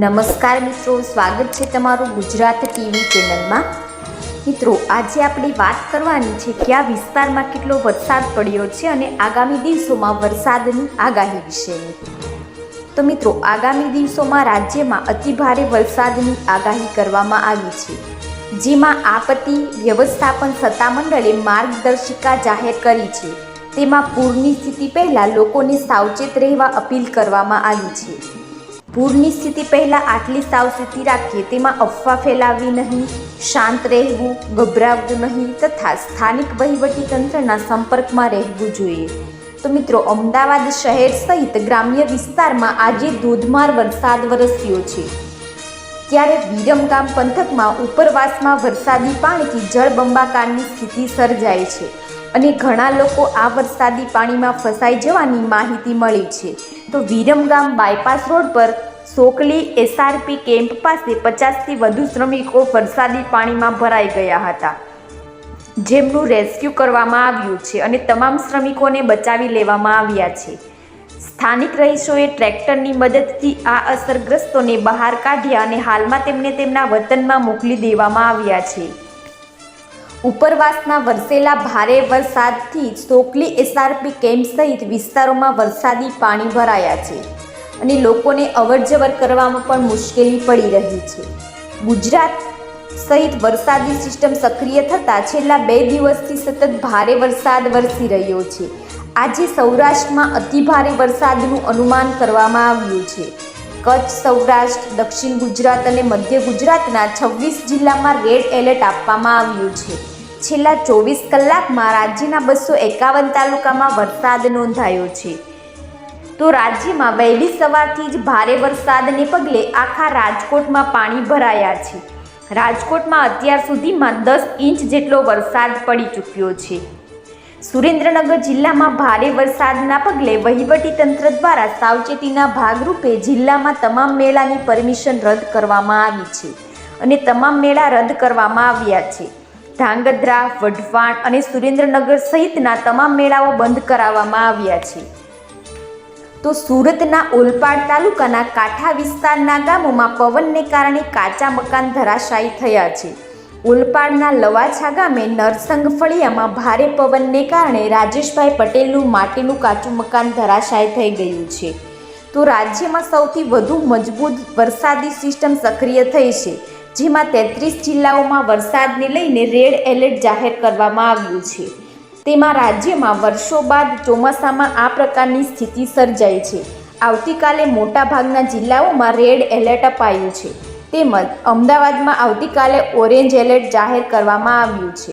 નમસ્કાર મિત્રો, સ્વાગત છે તમારું ગુજરાત ટીવી ચેનલમાં. મિત્રો, આજે આપણે વાત કરવાની છે કે આ વિસ્તારમાં કેટલો વરસાદ પડ્યો છે અને આગામી દિવસોમાં વરસાદની આગાહી વિશેની તો મિત્રો, આગામી દિવસોમાં રાજ્યમાં અતિભારે વરસાદની આગાહી કરવામાં આવી છે. જેમાં આપત્તિ વ્યવસ્થાપન સત્તામંડળે માર્ગદર્શિકા જાહેર કરી છે. તેમાં પૂરની સ્થિતિ પહેલાં લોકોને સાવચેત રહેવા અપીલ કરવામાં આવી છે. પૂરની સ્થિતિ પહેલાં આટલી સાવચેતી રાખીએ, તેમાં અફવા ફેલાવવી નહીં, શાંત રહેવું, ગભરાવવું નહીં તથા સ્થાનિક વહીવટીતંત્રના સંપર્કમાં રહેવું જોઈએ. તો મિત્રો, અમદાવાદ શહેર સહિત ગ્રામ્ય વિસ્તારમાં આજે ધોધમાર વરસાદ વરસ્યો છે. ત્યારે વિરમગામ પંથકમાં ઉપરવાસમાં વરસાદી પાણીથી જળબંબાકારની સ્થિતિ સર્જાઈ છે અને ઘણા લોકો આ વરસાદી પાણીમાં ફસાઈ જવાની માહિતી મળી છે. તો વિરમગામ બાયપાસ રોડ પર સોકલી એસઆરપી કેમ્પ પાસે પચાસથી વધુ શ્રમિકો વરસાદી પાણીમાં ભરાઈ ગયા હતા. જેમનું રેસ્ક્યુ કરવામાં આવ્યું છે અને તમામ શ્રમિકોને બચાવી લેવામાં આવ્યા છે. સ્થાનિક રહીશોએ ટ્રેક્ટરની મદદથી આ અસરગ્રસ્તોને બહાર કાઢ્યા અને હાલમાં તેમને તેમના વતનમાં મોકલી દેવામાં આવ્યા છે. ઉપરવાસના વરસેલા ભારે વરસાદથી સોકલી એસઆરપી કેમ્પ સહિત વિસ્તારોમાં વરસાદી પાણી ભરાયા છે. અને લોકોને અવરજવર કરવામાં પણ મુશ્કેલી પડી રહી છે. ગુજરાત સહિત વરસાદી સિસ્ટમ સક્રિય થતાં છેલ્લા બે દિવસથી સતત ભારે વરસાદ વરસી રહ્યો છે. આજે સૌરાષ્ટ્રમાં અતિભારે વરસાદનું અનુમાન કરવામાં આવ્યું છે. કચ્છ, સૌરાષ્ટ્ર, દક્ષિણ ગુજરાત અને મધ્ય ગુજરાતના છવ્વીસ જિલ્લામાં રેડ એલર્ટ આપવામાં આવ્યું છે. છેલ્લા ચોવીસ કલાકમાં રાજ્યના બસો એકાવન તાલુકામાં વરસાદ નોંધાયો છે. તો રાજ્યમાં વહેલી સવારથી જ ભારે વરસાદને પગલે આખા રાજકોટમાં પાણી ભરાયા છે. રાજકોટમાં અત્યાર સુધીમાં દસ ઇંચ જેટલો વરસાદ પડી ચૂક્યો છે. સુરેન્દ્રનગર જિલ્લામાં ભારે વરસાદના પગલે વહીવટીતંત્ર દ્વારા સાવચેતીના ભાગરૂપે જિલ્લામાં તમામ મેળાની પરમિશન રદ કરવામાં આવી છે અને તમામ મેળા રદ કરવામાં આવ્યા છે. ધાંગધ્રા, વઢવાણ અને સુરેન્દ્રનગર સહિતના તમામ મેળાઓ બંધ કરાવવામાં આવ્યા છે. તો સુરતના ઓલપાડ તાલુકાના કાંઠા વિસ્તારના ગામોમાં પવનને કારણે કાચા મકાન ધરાશાયી થયા છે. ઓલપાડના લવાછા ગામે નરસંગ ફળિયામાં ભારે પવનને કારણે રાજેશભાઈ પટેલનું માટીનું કાચું મકાન ધરાશાય થઈ ગયું છે. તો રાજ્યમાં સૌથી વધુ મજબૂત વરસાદી સિસ્ટમ સક્રિય થઈ છે, જેમાં તેત્રીસ જિલ્લાઓમાં વરસાદને લઈને રેડ એલર્ટ જાહેર કરવામાં આવ્યું છે. તેમાં રાજ્યમાં વર્ષો બાદ ચોમાસામાં આ પ્રકારની સ્થિતિ સર્જાઈ છે. આવતીકાલે મોટાભાગના જિલ્લાઓમાં રેડ એલર્ટ અપાયું છે. તેમજ અમદાવાદમાં આવતીકાલે ઓરેન્જ એલર્ટ જાહેર કરવામાં આવ્યું છે.